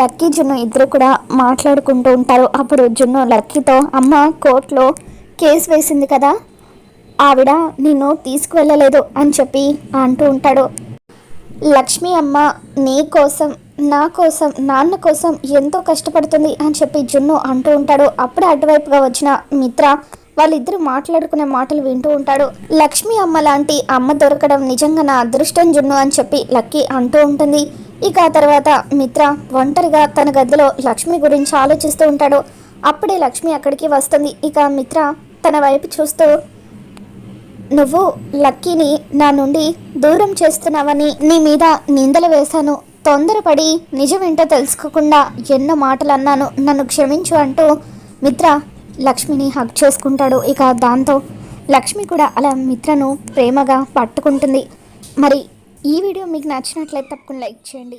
Lucky జున్ను ఇద్దరు కూడా మాట్లాడుకుంటూ ఉంటారు. అప్పుడు జున్ను లక్కీతో అమ్మ కోర్టులో కేసు వేసింది కదా ఆవిడ నిన్ను తీసుకువెళ్ళలేదు అని చెప్పి అంటూ ఉంటాడు. లక్ష్మి అమ్మ నీ కోసం నా కోసం నాన్న కోసం ఎంతో కష్టపడుతుంది అని చెప్పి జున్ను అంటూ ఉంటాడు. అప్పుడే అటువైపుగా వచ్చిన మిత్ర వాళ్ళిద్దరూ మాట్లాడుకునే మాటలు వింటూ ఉంటాడు. లక్ష్మి అమ్మ లాంటి అమ్మ దొరకడం నిజంగా నా అదృష్టం జున్ను అని చెప్పి లక్కీ అంటూ ఉంటుంది. ఇక ఆ తర్వాత మిత్ర ఒంటరిగా తన గదిలో లక్ష్మి గురించి ఆలోచిస్తూ ఉంటాడు. అప్పుడే లక్ష్మి అక్కడికి వస్తుంది. ఇక మిత్ర తన వైపు చూస్తూ నువ్వు లక్కీని నా నుండి దూరం చేస్తున్నావని నీ మీద నిందలు వేశాను. తొందరపడి నిజమేంటో తెలుసుకోకుండా ఎన్నో మాటలు అన్నాను. నన్ను క్షమించు అంటూ మిత్ర లక్ష్మిని హక్ చేసుకుంటాడు. ఇక దాంతో లక్ష్మి కూడా అలా మిత్రను ప్రేమగా పట్టుకుంటుంది. మరి ఈ వీడియో మీకు నచ్చినట్లయితే తప్పకుండా లైక్ చేయండి.